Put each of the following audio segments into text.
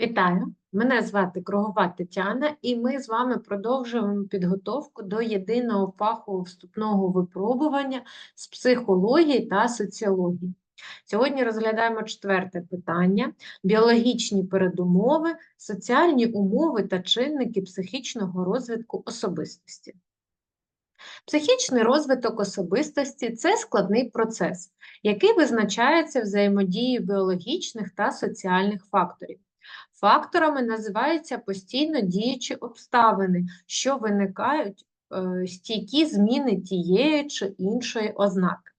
Вітаю! Мене звати Кругова Тетяна, і ми з вами продовжуємо підготовку до єдиного фахового вступного випробування з психології та соціології. Сьогодні розглядаємо четверте питання: біологічні передумови, соціальні умови та чинники психічного розвитку особистості. Психічний розвиток особистості це складний процес, який визначається взаємодією біологічних та соціальних факторів. Факторами називаються постійно діючі обставини, що виникають е, стійкі зміни тієї чи іншої ознаки.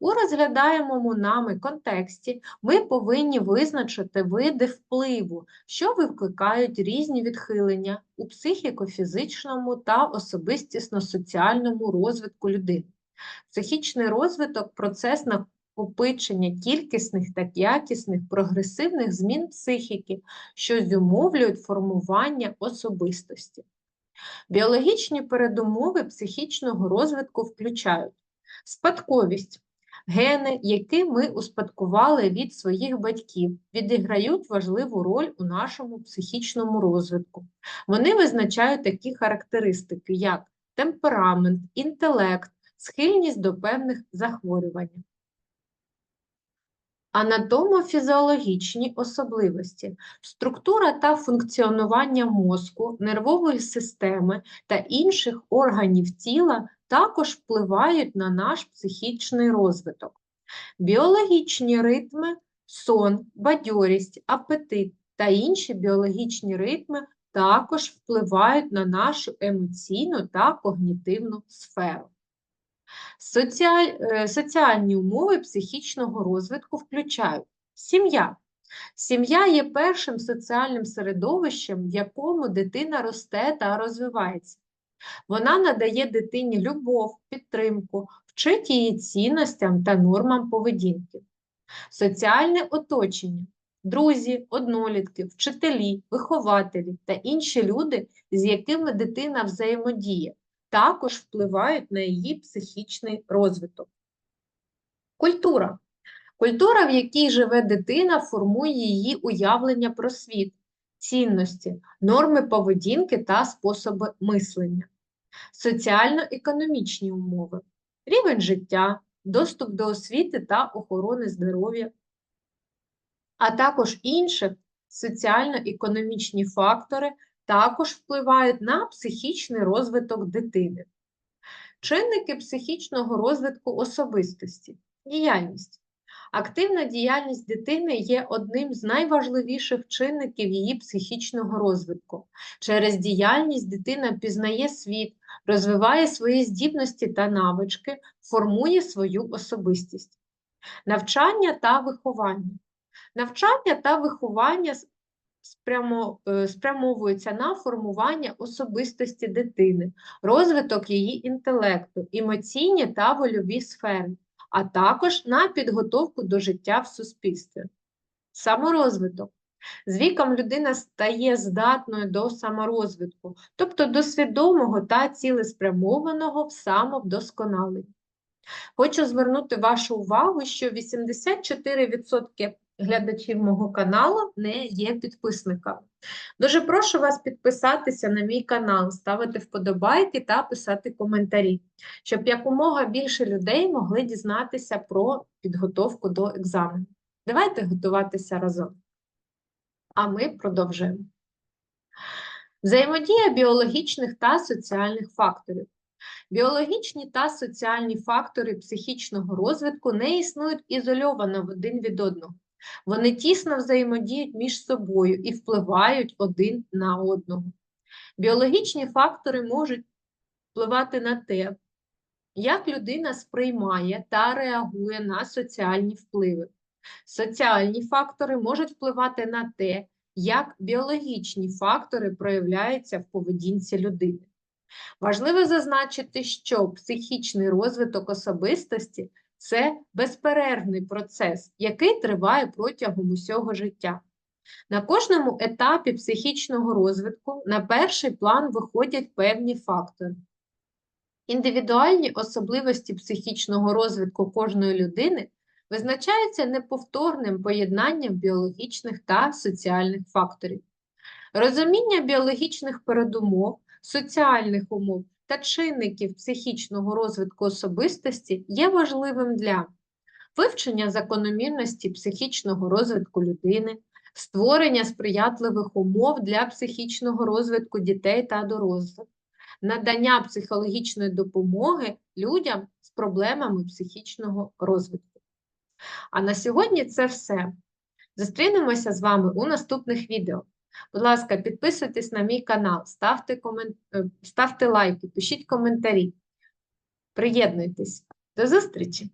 У розглядаємому нами контексті ми повинні визначити види впливу, що викликають різні відхилення у психіко-фізичному та особистісно-соціальному розвитку людини. Психічний розвиток процес накопичення кількісних та якісних прогресивних змін психіки, що зумовлюють формування особистості. Біологічні передумови психічного розвитку включають спадковість. Гени, які ми успадкували від своїх батьків, відіграють важливу роль у нашому психічному розвитку. Вони визначають такі характеристики, як темперамент, інтелект, схильність до певних захворювань. Анатомо-фізіологічні особливості, структура та функціонування мозку, нервової системи та інших органів тіла також впливають на наш психічний розвиток. Біологічні ритми, сон, бадьорість, апетит та інші біологічні ритми також впливають на нашу емоційну та когнітивну сферу. Е, соціальні умови психічного розвитку включають сім'я. Сім'я є першим соціальним середовищем, в якому дитина росте та розвивається. Вона надає дитині любов, підтримку, вчить її цінностям та нормам поведінки. Соціальне оточення, друзі, однолітки, вчителі, вихователі та інші люди, з якими дитина взаємодіє, також впливають на її психічний розвиток. Культура. Культура, в якій живе дитина, формує її уявлення про світ, цінності, норми поведінки та способи мислення, соціально-економічні умови, рівень життя, доступ до освіти та охорони здоров'я, а також інші соціально-економічні фактори також впливають на психічний розвиток дитини. Чинники психічного розвитку особистості, діяльність. Активна діяльність дитини є одним з найважливіших чинників її психічного розвитку. Через діяльність дитина пізнає світ, розвиває свої здібності та навички, формує свою особистість. Навчання та виховання. Навчання та виховання е, спрямовуються на формування особистості дитини, розвиток її інтелекту, емоційні та вольові сфери а також на підготовку до життя в суспільстві. Саморозвиток. З віком людина стає здатною до саморозвитку, тобто до свідомого та цілеспрямованого в самовдосконаленні. Хочу звернути вашу увагу, що 84% глядачів мого каналу не є підписниками. Дуже прошу вас підписатися на мій канал, ставити вподобайки та писати коментарі, щоб якомога більше людей могли дізнатися про підготовку до екзамену. Давайте готуватися разом. А ми продовжуємо. Взаємодія біологічних та соціальних факторів. Біологічні та соціальні фактори психічного розвитку не існують ізольовано один від одного. Вони тісно взаємодіють між собою і впливають один на одного. Біологічні фактори можуть впливати на те, як людина сприймає та реагує на соціальні впливи. Соціальні фактори можуть впливати на те, як біологічні фактори проявляються в поведінці людини. Важливо зазначити, що психічний розвиток особистості це безперервний процес, який триває протягом усього життя. На кожному етапі психічного розвитку на перший план виходять певні фактори. Індивідуальні особливості психічного розвитку кожної людини визначається неповторним поєднанням біологічних та соціальних факторів. Розуміння біологічних передумов, соціальних умов та чинників психічного розвитку особистості є важливим для вивчення закономірності психічного розвитку людини, створення сприятливих умов для психічного розвитку дітей та дорослих, надання психологічної допомоги людям з проблемами психічного розвитку. А на сьогодні це все. Зустрінемося з вами у наступних відео. Будь ласка, підписуйтесь на мій канал, ставте, комен... е, ставте лайки, пишіть коментарі. Приєднуйтесь. До зустрічі!